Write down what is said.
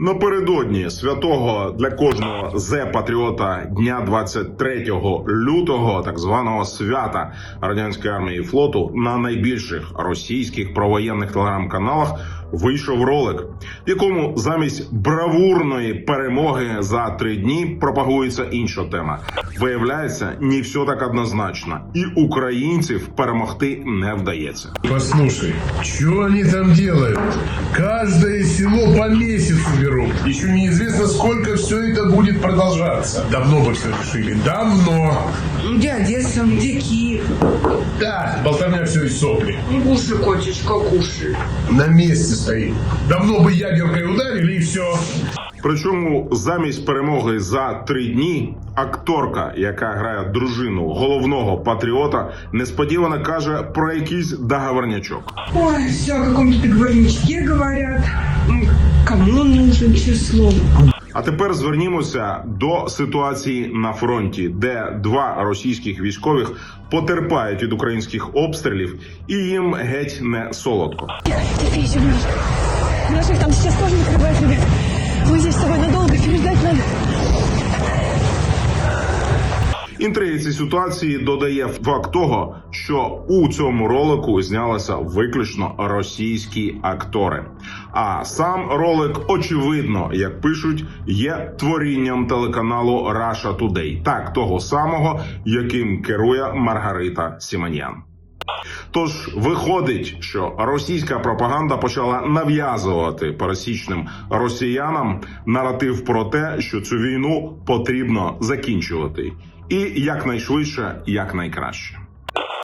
Напередодні святого для кожного зе патріота дня 23 лютого, так званого свята радянської армії і флоту, на найбільших російських провоєнних телеграм-каналах вийшов ролик, в якому замість бравурної перемоги за три дні пропагується інша тема. Виявляється, не все так однозначно, і українців перемогти не вдається. Послушай, что они там делают? Каждое село по берут. Еще неизвестно, сколько все это будет продолжаться. Давно бы все решили. Давно. Где Одесса, где Киев? Да, болтовня все из сопли. Ну, Кушай, котечка, кушай. На месте стоит. Давно бы ядеркой ударили и все. Причому замість перемоги за три дні акторка, яка грає дружину головного патріота, несподівано каже про якийсь договорнячок. Ой, все о каком-то договорничке говорят. Кому нужен число? А тепер звернімося до ситуації на фронті, де два російських військових потерпають від українських обстрілів, і їм геть не солодко. Немножко. Наших там сейчас тоже накрывает, Інтриги цієї ситуації додає факт того, що у цьому ролику знялися виключно російські актори. А сам ролик, очевидно, як пишуть, є творінням телеканалу Russia Today, так того самого, яким керує Маргарита Сіманян. Тож виходить, що російська пропаганда почала нав'язувати пересічним росіянам наратив про те, що цю війну потрібно закінчувати, і якнайшвидше, якнайкраще.